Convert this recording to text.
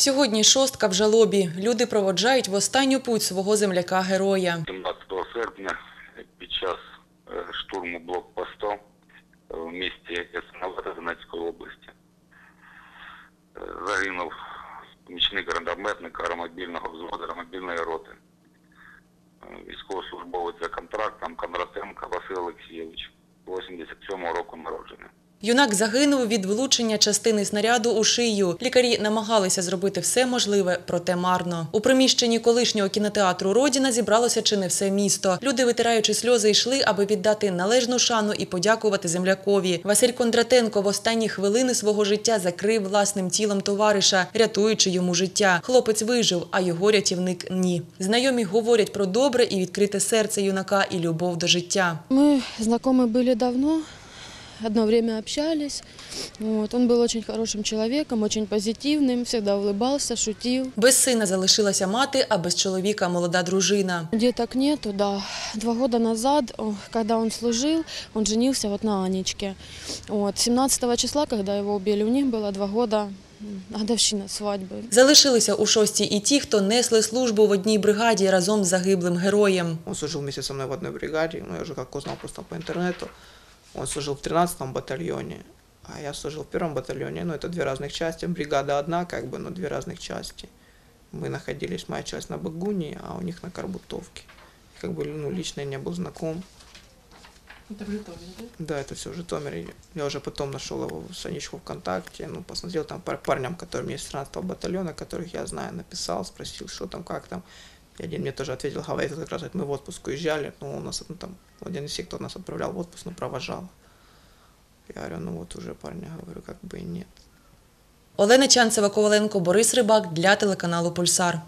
Сьогодні шостка в жалобі. Люди проводжають в останню путь свого земляка-героя. 17 серпня під час е, штурму блокпосту в місті Ясиновата Донецької області е, загинув помічник гранатометника аеромобільного взводу аеромобільної роти. Е, Військовослужбовець за контрактом Кондратенко Василь Олексійович, 87-го року народження. Юнак загинув від влучення частини снаряду у шию. Лікарі намагалися зробити все можливе, проте марно. У приміщенні колишнього кінотеатру Родіна зібралося чи не все місто. Люди, витираючи сльози, йшли, аби віддати належну шану і подякувати землякові. Василь Кондратенко в останні хвилини свого життя закрив власним тілом товариша, рятуючи йому життя. Хлопець вижив, а його рятівник ні. Знайомі говорять про добре і відкрите серце юнака і любов до життя. Мы знакомы были давно, одно время общались. Вот. Он был очень хорошим человеком, очень позитивным, всегда улыбался, шутил. Без сина залишилася мати, а без чоловіка молода дружина. Деток нету, да. Два года назад, о, когда он служил, он женился вот на Анечке. Вот. 17 числа, когда его убили, у них было два года м, годовщина свадьбы. Залишилися у шостій і ті, хто несли службу в одній бригаді разом з загиблим героєм. Он служил вместе со мной в одной бригаде, ну, я уже как узнал просто по интернету. Он служил в 13-м батальоне, а я служил в первом батальоне. Ну, это две разных части. Бригада одна, как бы, но две разных части. Мы находились, моя часть на Багуне, а у них на Карбутовке. И как бы, ну, лично я не был знаком. Это в Житомире, да? Да, это все в Житомире. Я уже потом нашел его Санечку ВКонтакте, ну, посмотрел там пар парням, которым есть 13-го батальона, которых я знаю, написал, спросил, что там, как там. И один мне тоже ответил, говорит, как раз мы в отпуск уезжали, ну, у нас, ну, там, один из тех, кто нас отправлял в отпуск, ну, провожал. Я говорю, ну, вот уже парня, говорю, как бы и нет. Олена Чанцева Коваленко, Борис Рибак для телеканалу Пульсар.